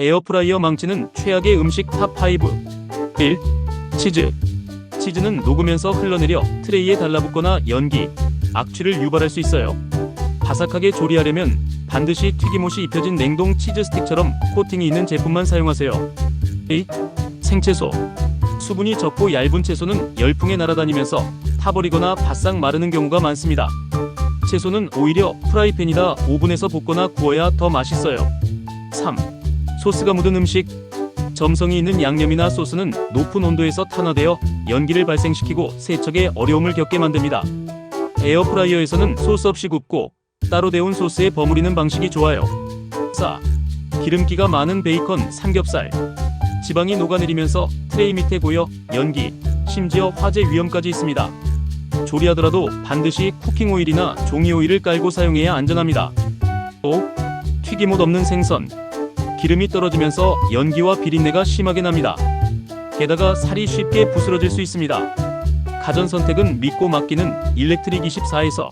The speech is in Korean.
에어프라이어 망치는 최악의 음식 탑5 1. 치즈 치즈는 녹으면서 흘러내려 트레이에 달라붙거나 연기, 악취를 유발할 수 있어요. 바삭하게 조리하려면 반드시 튀김옷이 입혀진 냉동 치즈 스틱처럼 코팅이 있는 제품만 사용하세요. 2. 생채소 수분이 적고 얇은 채소는 열풍에 날아다니면서 타버리거나 바싹 마르는 경우가 많습니다. 채소는 오히려 프라이팬이다 오븐에서 볶거나 구워야 더 맛있어요. 3. 소스가 묻은 음식 점성이 있는 양념이나 소스는 높은 온도에서 탄화되어 연기를 발생시키고 세척에 어려움을 겪게 만듭니다. 에어프라이어에서는 소스 없이 굽고 따로 데운 소스에 버무리는 방식이 좋아요. 4. 기름기가 많은 베이컨, 삼겹살. 지방이 녹아내리면서 트레이 밑에 고여 연기, 심지어 화재 위험까지 있습니다. 조리하더라도 반드시 쿠킹 오일이나 종이 오일을 깔고 사용해야 안전합니다. 5. 튀김옷 없는 생선. 기름이 떨어지면서 연기와 비린내가 심하게 납니다. 게다가 살이 쉽게 부스러질 수 있습니다. 가전 선택은 믿고 맡기는 일렉트릭 24에서